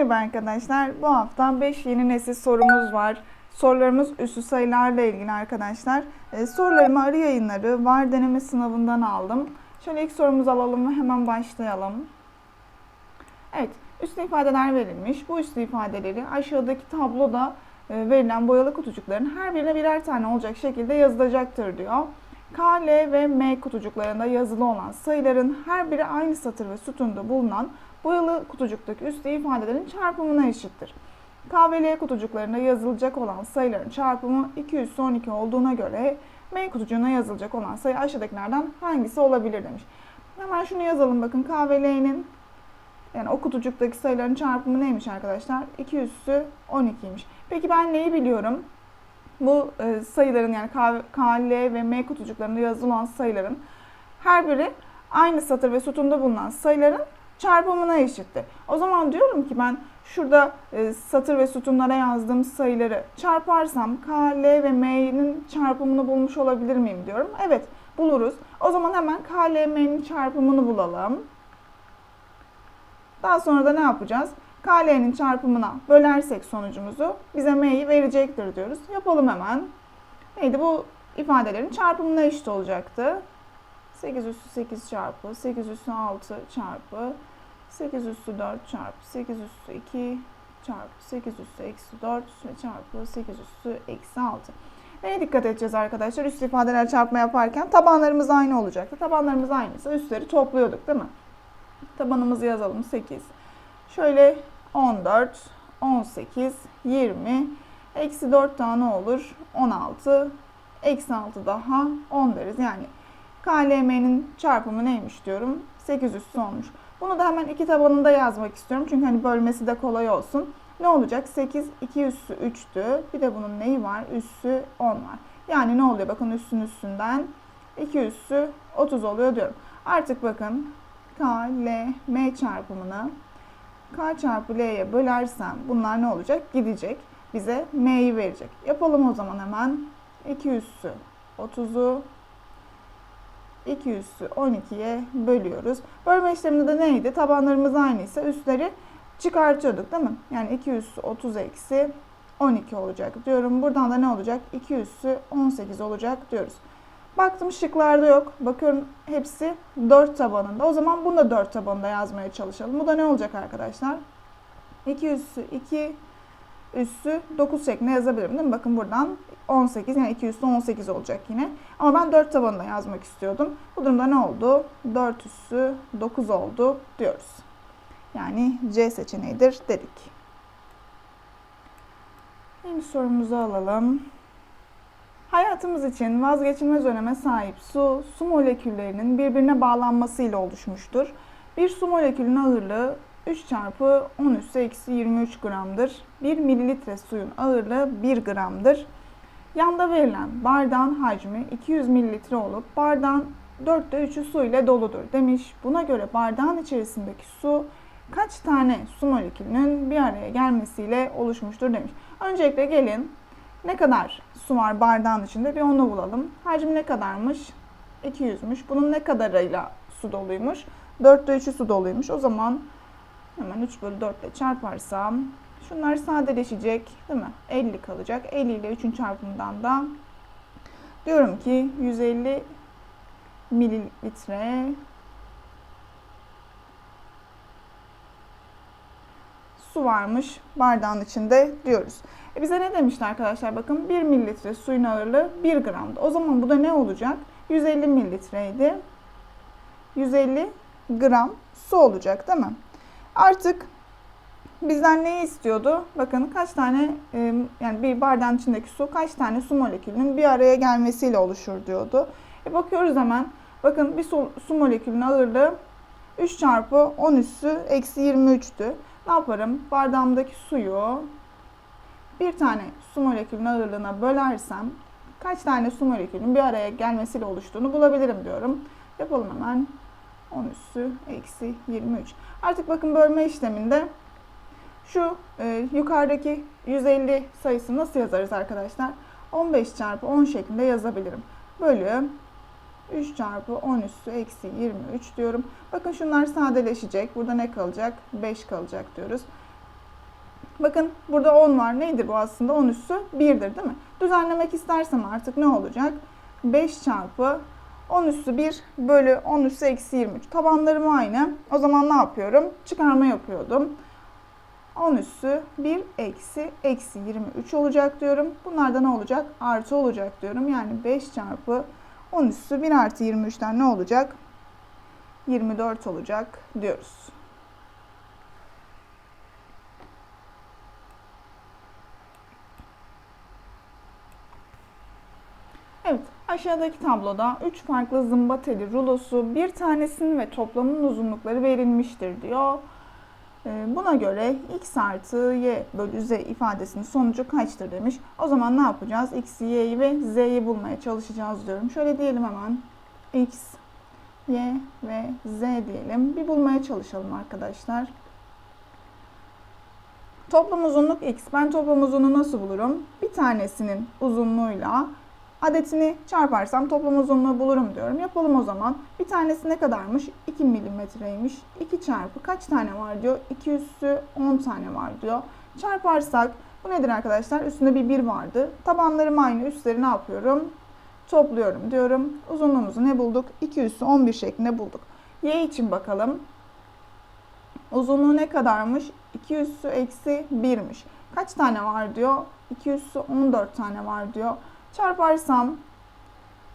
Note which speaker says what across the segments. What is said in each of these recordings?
Speaker 1: Merhaba arkadaşlar. Bu hafta 5 yeni nesil sorumuz var. Sorularımız üssü sayılarla ilgili arkadaşlar. Ee, sorularımı arı yayınları var deneme sınavından aldım. Şöyle ilk sorumuzu alalım ve hemen başlayalım. Evet, üslü ifadeler verilmiş. Bu üslü ifadeleri aşağıdaki tabloda e, verilen boyalı kutucukların her birine birer tane olacak şekilde yazılacaktır diyor. K, L ve M kutucuklarında yazılı olan sayıların her biri aynı satır ve sütunda bulunan boyalı kutucuktaki üslü ifadelerin çarpımına eşittir. K ve L kutucuklarında yazılacak olan sayıların çarpımı 212 olduğuna göre M kutucuğuna yazılacak olan sayı aşağıdakilerden hangisi olabilir demiş. Hemen şunu yazalım bakın K ve L'nin yani o kutucuktaki sayıların çarpımı neymiş arkadaşlar? 2 üssü 12'ymiş. Peki ben neyi biliyorum? Bu e, sayıların yani K, K, ve M kutucuklarında yazılı olan sayıların her biri aynı satır ve sütunda bulunan sayıların çarpımına eşittir. O zaman diyorum ki ben şurada e, satır ve sütunlara yazdığım sayıları çarparsam K, L ve M'nin çarpımını bulmuş olabilir miyim diyorum. Evet buluruz. O zaman hemen K, L, M'nin çarpımını bulalım. Daha sonra da ne yapacağız? K, L'nin çarpımına bölersek sonucumuzu bize M'yi verecektir diyoruz. Yapalım hemen. Neydi bu ifadelerin çarpımına eşit olacaktı. 8 üssü 8 çarpı 8 üssü 6 çarpı 8 üssü 4 çarpı 8 üssü 2 çarpı 8 üssü eksi 4 ve çarpı 8 üssü eksi 6. Neye dikkat edeceğiz arkadaşlar? Üst ifadeler çarpma yaparken tabanlarımız aynı olacaktı. Tabanlarımız aynıysa üstleri topluyorduk değil mi? Tabanımızı yazalım 8. Şöyle 14, 18, 20, eksi 4 tane olur 16, eksi 6 daha 10 deriz. Yani KLM'nin çarpımı neymiş diyorum? 8 üssü olmuş. Bunu da hemen iki tabanında yazmak istiyorum. Çünkü hani bölmesi de kolay olsun. Ne olacak? 8, 2 üssü 3'tü. Bir de bunun neyi var? Üssü 10 var. Yani ne oluyor? Bakın üssün üstünden 2 üssü 30 oluyor diyorum. Artık bakın K, L, M çarpımını K çarpı L'ye bölersem bunlar ne olacak? Gidecek. Bize M'yi verecek. Yapalım o zaman hemen. 2 üssü 30'u 2 üssü 12'ye bölüyoruz. Bölme işleminde de neydi? Tabanlarımız aynıysa üstleri çıkartıyorduk değil mi? Yani 2 üssü 30 eksi 12 olacak diyorum. Buradan da ne olacak? 2 üssü 18 olacak diyoruz. Baktım şıklarda yok. Bakıyorum hepsi 4 tabanında. O zaman bunu da 4 tabanında yazmaya çalışalım. Bu da ne olacak arkadaşlar? 2 üssü 2 üssü 9 şeklinde yazabilirim değil mi? Bakın buradan 18 yani 2 üssü 18 olacak yine. Ama ben 4 tabanında yazmak istiyordum. Bu durumda ne oldu? 4 üssü 9 oldu diyoruz. Yani C seçeneğidir dedik. Yeni sorumuzu alalım. Hayatımız için vazgeçilmez öneme sahip su, su moleküllerinin birbirine bağlanmasıyla oluşmuştur. Bir su molekülünün ağırlığı 3 çarpı 10 üssü eksi 23 gramdır. 1 mililitre suyun ağırlığı 1 gramdır. Yanda verilen bardağın hacmi 200 mililitre olup bardağın 4'te 3'ü su ile doludur demiş. Buna göre bardağın içerisindeki su kaç tane su molekülünün bir araya gelmesiyle oluşmuştur demiş. Öncelikle gelin ne kadar su var bardağın içinde bir onu bulalım. Hacim ne kadarmış? 200'müş. Bunun ne kadarıyla su doluymuş? 4'te 3'ü su doluymuş. O zaman hemen 3 bölü 4 ile çarparsam şunlar sadeleşecek değil mi? 50 kalacak. 50 ile 3'ün çarpımından da diyorum ki 150 mililitre su varmış bardağın içinde diyoruz. E bize ne demişti arkadaşlar? Bakın 1 mililitre suyun ağırlığı 1 gramdı. O zaman bu da ne olacak? 150 mililitreydi. 150 gram su olacak değil mi? Artık bizden neyi istiyordu? Bakın kaç tane e, yani bir bardağın içindeki su kaç tane su molekülünün bir araya gelmesiyle oluşur diyordu. E bakıyoruz hemen. Bakın bir su, su molekülünün ağırlığı 3 çarpı 10 üssü eksi 23'tü. Ne yaparım? Bardağımdaki suyu bir tane su molekülünün ağırlığına bölersem kaç tane su molekülünün bir araya gelmesiyle oluştuğunu bulabilirim diyorum. Yapalım hemen. 10 üssü eksi 23. Artık bakın bölme işleminde şu e, yukarıdaki 150 sayısını nasıl yazarız arkadaşlar? 15 çarpı 10 şeklinde yazabilirim. Bölü 3 çarpı 10 üssü eksi 23 diyorum. Bakın şunlar sadeleşecek. Burada ne kalacak? 5 kalacak diyoruz. Bakın burada 10 var. Neydi bu aslında? 10 üssü 1'dir değil mi? Düzenlemek istersem artık ne olacak? 5 çarpı 10 üssü 1 bölü 10 üssü eksi 23. Tabanlarım aynı. O zaman ne yapıyorum? Çıkarma yapıyordum. 10 üssü 1 eksi eksi 23 olacak diyorum. Bunlar da ne olacak? Artı olacak diyorum. Yani 5 çarpı 10 üssü 1 artı 23'ten ne olacak? 24 olacak diyoruz. Evet, aşağıdaki tabloda 3 farklı zımba teli rulosu, bir tanesinin ve toplamının uzunlukları verilmiştir diyor. Ee, Buna göre x artı y bölü z ifadesinin sonucu kaçtır demiş. O zaman ne yapacağız? x'i, y'yi ve z'yi bulmaya çalışacağız diyorum. Şöyle diyelim hemen. x, y ve z diyelim. Bir bulmaya çalışalım arkadaşlar. Toplam uzunluk x. Ben toplam uzunluğu nasıl bulurum? Bir tanesinin uzunluğuyla adetini çarparsam toplam uzunluğu bulurum diyorum. Yapalım o zaman. Bir tanesi ne kadarmış? 2 milimetreymiş. 2 çarpı kaç tane var diyor. 2 üssü 10 tane var diyor. Çarparsak bu nedir arkadaşlar? Üstünde bir 1 vardı. Tabanlarım aynı. Üstleri ne yapıyorum? Topluyorum diyorum. Uzunluğumuzu ne bulduk? 2 üssü 11 şeklinde bulduk. Y için bakalım. Uzunluğu ne kadarmış? 2 üssü eksi 1'miş. Kaç tane var diyor? 2 üssü 14 tane var diyor. Çarparsam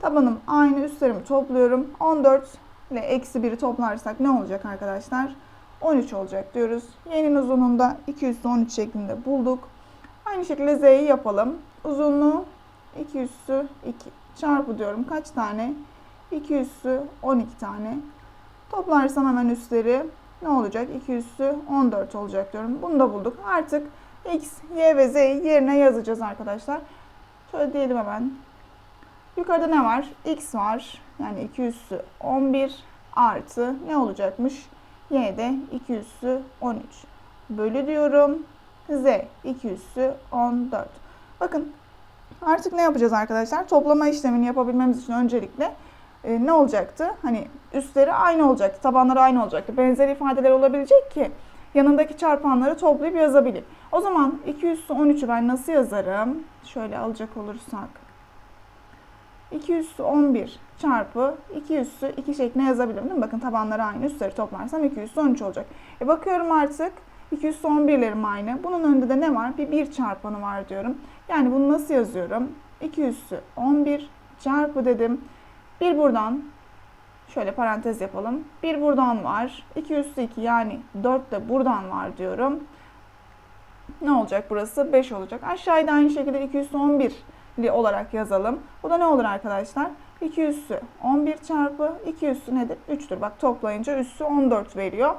Speaker 1: tabanım aynı üstlerimi topluyorum. 14 ile eksi 1'i toplarsak ne olacak arkadaşlar? 13 olacak diyoruz. Y'nin uzunluğunu da 2 üssü 13 şeklinde bulduk. Aynı şekilde Z'yi yapalım. Uzunluğu 2 üssü 2 çarpı diyorum. Kaç tane? 2 üssü 12 tane. Toplarsam hemen üstleri ne olacak? 2 üssü 14 olacak diyorum. Bunu da bulduk. Artık x, y ve z'yi yerine yazacağız arkadaşlar. Şöyle diyelim hemen. Yukarıda ne var? X var. Yani 2 üssü 11 artı ne olacakmış? Y'de 2 üssü 13. Bölü diyorum. Z 2 üssü 14. Bakın artık ne yapacağız arkadaşlar? Toplama işlemini yapabilmemiz için öncelikle e, ne olacaktı? Hani üstleri aynı olacaktı, tabanları aynı olacaktı. Benzer ifadeler olabilecek ki yanındaki çarpanları toplayıp yazabilir. O zaman 2 üssü 13'ü ben nasıl yazarım? Şöyle alacak olursak. 2 üssü 11 çarpı 2 üssü 2 şeklinde yazabilirim değil mi? Bakın tabanları aynı. Üstleri toplarsam 2 üssü 13 olacak. E bakıyorum artık 2 üssü 11'lerim aynı. Bunun önünde de ne var? Bir 1 çarpanı var diyorum. Yani bunu nasıl yazıyorum? 2 üssü 11 çarpı dedim. Bir buradan şöyle parantez yapalım. Bir buradan var. 2 üssü 2 yani 4 de buradan var diyorum. Ne olacak burası? 5 olacak. Aşağıda aynı şekilde 2 üssü 11 olarak yazalım. Bu da ne olur arkadaşlar? 2 üssü 11 çarpı 2 üssü nedir? 3'tür. Bak toplayınca üssü 14 veriyor.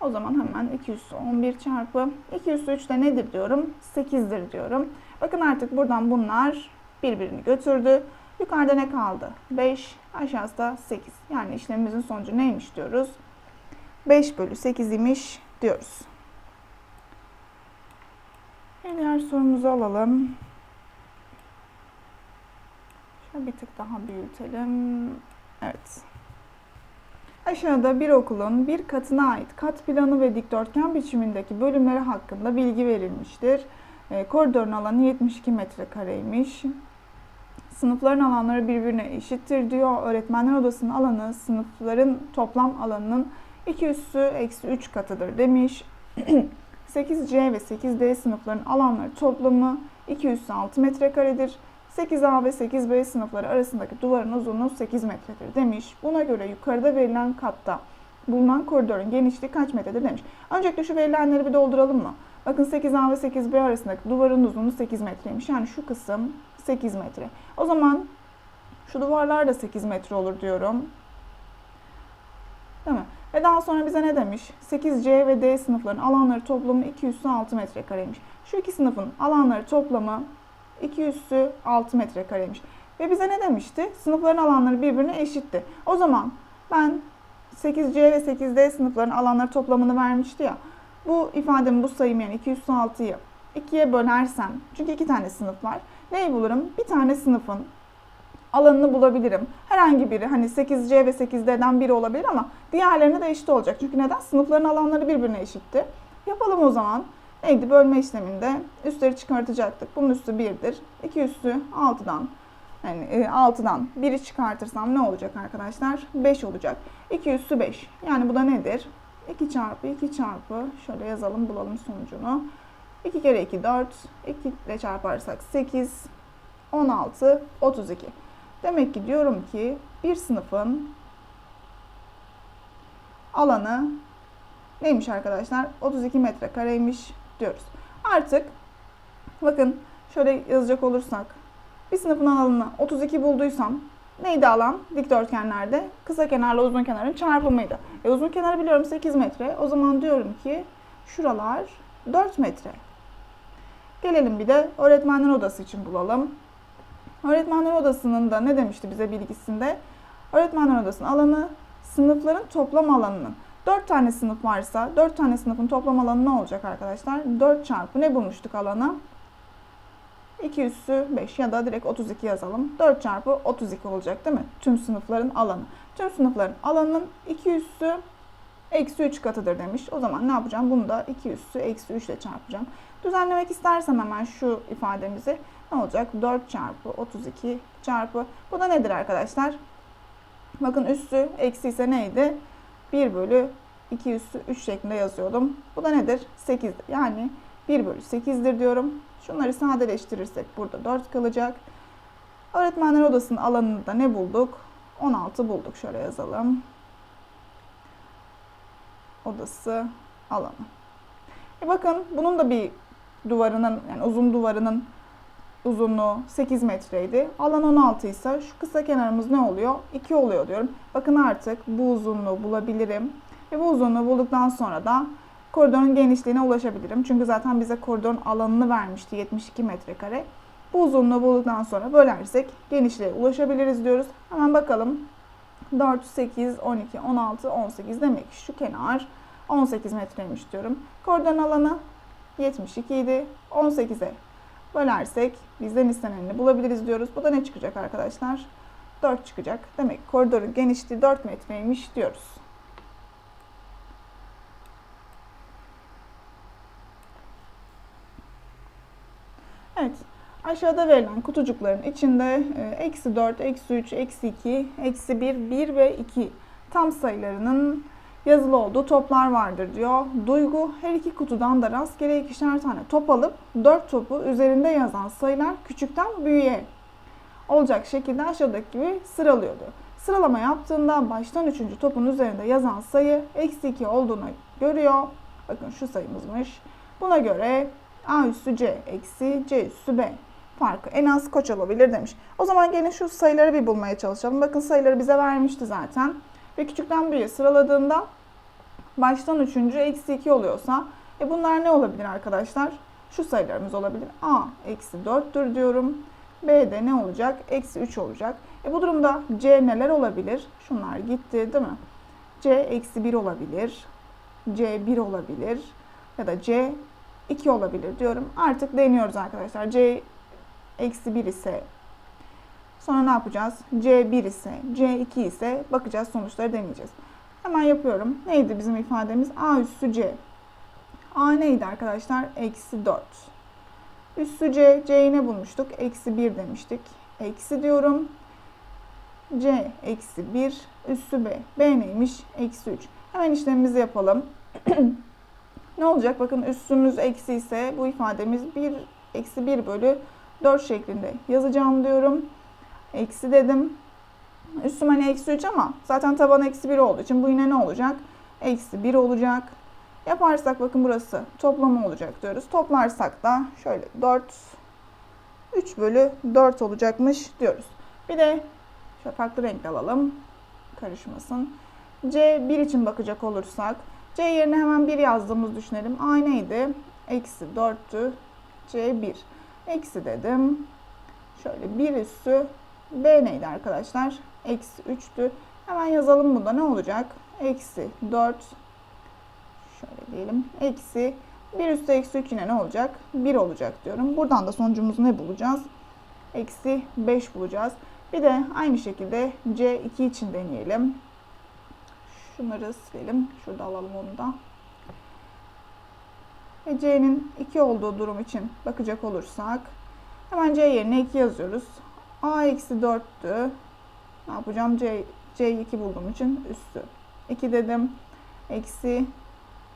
Speaker 1: O zaman hemen 2 üssü 11 çarpı 2 üssü 3 de nedir diyorum? 8'dir diyorum. Bakın artık buradan bunlar birbirini götürdü. Yukarıda ne kaldı? 5, aşağısı da 8. Yani işlemimizin sonucu neymiş diyoruz? 5 bölü 8 imiş diyoruz. Bir diğer sorumuzu alalım. Şöyle bir tık daha büyütelim. Evet. Aşağıda bir okulun bir katına ait kat planı ve dikdörtgen biçimindeki bölümleri hakkında bilgi verilmiştir. E, koridorun alanı 72 metrekareymiş. Sınıfların alanları birbirine eşittir diyor. Öğretmenler odasının alanı sınıfların toplam alanının 2 üssü eksi 3 katıdır demiş. 8C ve 8D sınıfların alanları toplamı 2 üssü 6 metrekaredir. 8A ve 8B sınıfları arasındaki duvarın uzunluğu 8 metredir demiş. Buna göre yukarıda verilen katta bulunan koridorun genişliği kaç metredir demiş. Öncelikle şu verilenleri bir dolduralım mı? Bakın 8A ve 8B arasındaki duvarın uzunluğu 8 metreymiş. Yani şu kısım 8 metre. O zaman şu duvarlar da 8 metre olur diyorum. Değil mi? Ve daha sonra bize ne demiş? 8C ve D sınıfların alanları toplamı 2 üssü 6 metrekareymiş. Şu iki sınıfın alanları toplamı 2 üssü 6 metrekareymiş. Ve bize ne demişti? Sınıfların alanları birbirine eşitti. O zaman ben 8C ve 8D sınıfların alanları toplamını vermişti ya. Bu ifademi, bu sayım yani 2 üssü 6'yı 2'ye bölersem, çünkü iki tane sınıf var. Neyi bulurum? Bir tane sınıfın alanını bulabilirim. Herhangi biri hani 8C ve 8D'den biri olabilir ama diğerlerine de eşit olacak. Çünkü neden? Sınıfların alanları birbirine eşitti. Yapalım o zaman. Neydi? Bölme işleminde üstleri çıkartacaktık. Bunun üstü 1'dir. 2 üstü 6'dan yani e, 6'dan 1'i çıkartırsam ne olacak arkadaşlar? 5 olacak. 2 üstü 5. Yani bu da nedir? 2 çarpı 2 çarpı şöyle yazalım bulalım sonucunu. 2 kere 2 4. 2 ile çarparsak 8. 16 32. Demek ki diyorum ki bir sınıfın alanı neymiş arkadaşlar? 32 metrekareymiş diyoruz. Artık bakın şöyle yazacak olursak bir sınıfın alanını 32 bulduysam neydi alan dikdörtgenlerde? Kısa kenarla uzun kenarın çarpımıydı. E uzun kenarı biliyorum 8 metre. O zaman diyorum ki şuralar 4 metre. Gelelim bir de öğretmenler odası için bulalım. Öğretmenler odasının da ne demişti bize bilgisinde? Öğretmenler odasının alanı sınıfların toplam alanının 4 tane sınıf varsa 4 tane sınıfın toplam alanı ne olacak arkadaşlar? 4 çarpı ne bulmuştuk alanı? 2 üssü 5 ya da direkt 32 yazalım. 4 çarpı 32 olacak değil mi? Tüm sınıfların alanı. Tüm sınıfların alanının 2 üssü eksi 3 katıdır demiş. O zaman ne yapacağım? Bunu da 2 üssü eksi 3 ile çarpacağım. Düzenlemek istersem hemen şu ifademizi ne olacak? 4 çarpı 32 çarpı. Bu da nedir arkadaşlar? Bakın üssü eksi ise neydi? 1 bölü 2 üssü 3 şeklinde yazıyordum. Bu da nedir? 8. Yani 1 bölü 8'dir diyorum. Şunları sadeleştirirsek burada 4 kalacak. Öğretmenler odasının alanını da ne bulduk? 16 bulduk. Şöyle yazalım. Odası alanı. E bakın bunun da bir duvarının yani uzun duvarının uzunluğu 8 metreydi. Alan 16 ise şu kısa kenarımız ne oluyor? 2 oluyor diyorum. Bakın artık bu uzunluğu bulabilirim. Ve bu uzunluğu bulduktan sonra da koridorun genişliğine ulaşabilirim. Çünkü zaten bize koridorun alanını vermişti 72 metrekare. Bu uzunluğu bulduktan sonra bölersek genişliğe ulaşabiliriz diyoruz. Hemen bakalım. 4, 8, 12, 16, 18 demek şu kenar 18 metreymiş diyorum. Koridorun alanı 72 idi. 18'e bölersek bizden istenenini bulabiliriz diyoruz. Bu da ne çıkacak arkadaşlar? 4 çıkacak. Demek koridorun genişliği 4 metreymiş diyoruz. Evet. Aşağıda verilen kutucukların içinde e, eksi 4, eksi 3, eksi 2, eksi 1, 1 ve 2 tam sayılarının yazılı olduğu toplar vardır diyor. Duygu her iki kutudan da rastgele ikişer tane top alıp 4 topu üzerinde yazan sayılar küçükten büyüğe olacak şekilde aşağıdaki gibi sıralıyordu. Sıralama yaptığında baştan 3. topun üzerinde yazan sayı eksi 2 olduğunu görüyor. Bakın şu sayımızmış. Buna göre A üssü C eksi C üssü B farkı en az kaç olabilir demiş. O zaman gelin şu sayıları bir bulmaya çalışalım. Bakın sayıları bize vermişti zaten. Ve küçükten büyüğe sıraladığında baştan üçüncü eksi 2 oluyorsa e bunlar ne olabilir arkadaşlar? Şu sayılarımız olabilir. A eksi 4'tür diyorum. B de ne olacak? Eksi 3 olacak. E bu durumda C neler olabilir? Şunlar gitti değil mi? C eksi 1 olabilir. C 1 olabilir. Ya da C 2 olabilir diyorum. Artık deniyoruz arkadaşlar. C eksi 1 ise sonra ne yapacağız? C 1 ise, C 2 ise bakacağız sonuçları deneyeceğiz. Hemen yapıyorum. Neydi bizim ifademiz? A üssü C. A neydi arkadaşlar? Eksi 4. Üssü C, C'yi ne bulmuştuk? Eksi 1 demiştik. Eksi diyorum. C eksi 1 üssü B. B neymiş? Eksi 3. Hemen işlemimizi yapalım. ne olacak? Bakın üssümüz eksi ise bu ifademiz 1 eksi 1 bölü 4 şeklinde yazacağım diyorum. Eksi dedim. Üstüm hani eksi 3 ama zaten taban eksi 1 olduğu için bu yine ne olacak? Eksi 1 olacak. Yaparsak bakın burası toplama olacak diyoruz. Toplarsak da şöyle 4 3 bölü 4 olacakmış diyoruz. Bir de şöyle farklı renk alalım. Karışmasın. C 1 için bakacak olursak C yerine hemen 1 yazdığımız düşünelim. A neydi? Eksi 4'tü. C 1. Eksi dedim. Şöyle 1 üssü B neydi arkadaşlar? Eksi 3'tü. Hemen yazalım bunda ne olacak? Eksi 4 şöyle diyelim. Eksi 1 üstü eksi 3 yine ne olacak? 1 olacak diyorum. Buradan da sonucumuzu ne bulacağız? Eksi 5 bulacağız. Bir de aynı şekilde C2 için deneyelim. Şunları silelim. Şurada alalım onu da. Ve c'nin 2 olduğu durum için bakacak olursak hemen c yerine 2 yazıyoruz. a eksi 4'tü. Ne yapacağım? c, c'yi 2 bulduğum için üstü. 2 dedim. Eksi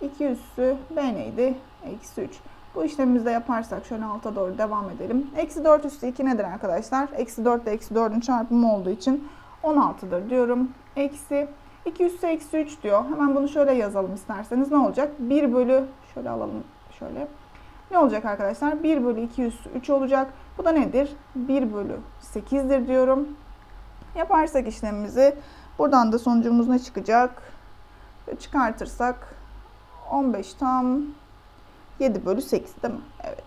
Speaker 1: 2 üssü b neydi? Eksi 3. Bu işlemimizi de yaparsak şöyle alta doğru devam edelim. Eksi 4 üstü 2 nedir arkadaşlar? Eksi 4 ile eksi 4'ün çarpımı olduğu için 16'dır diyorum. Eksi 2 üssü eksi 3 diyor. Hemen bunu şöyle yazalım isterseniz. Ne olacak? 1 bölü şöyle alalım şöyle. Ne olacak arkadaşlar? 1 bölü 2 üssü 3 olacak. Bu da nedir? 1 bölü 8'dir diyorum. Yaparsak işlemimizi buradan da sonucumuz ne çıkacak? Çıkartırsak 15 tam 7 bölü 8 değil mi? Evet.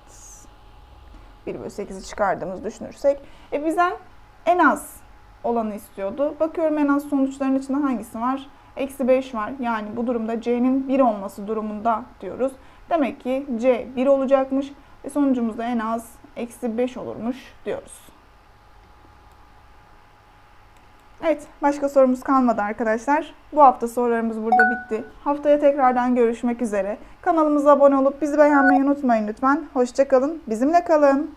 Speaker 1: 1 bölü 8'i çıkardığımızı düşünürsek. E bizden en az olanı istiyordu. Bakıyorum en az sonuçların içinde hangisi var? Eksi 5 var. Yani bu durumda C'nin 1 olması durumunda diyoruz. Demek ki C 1 olacakmış. Ve sonucumuzda en az eksi 5 olurmuş diyoruz. Evet, başka sorumuz kalmadı arkadaşlar. Bu hafta sorularımız burada bitti. Haftaya tekrardan görüşmek üzere. Kanalımıza abone olup bizi beğenmeyi unutmayın lütfen. Hoşçakalın, bizimle kalın.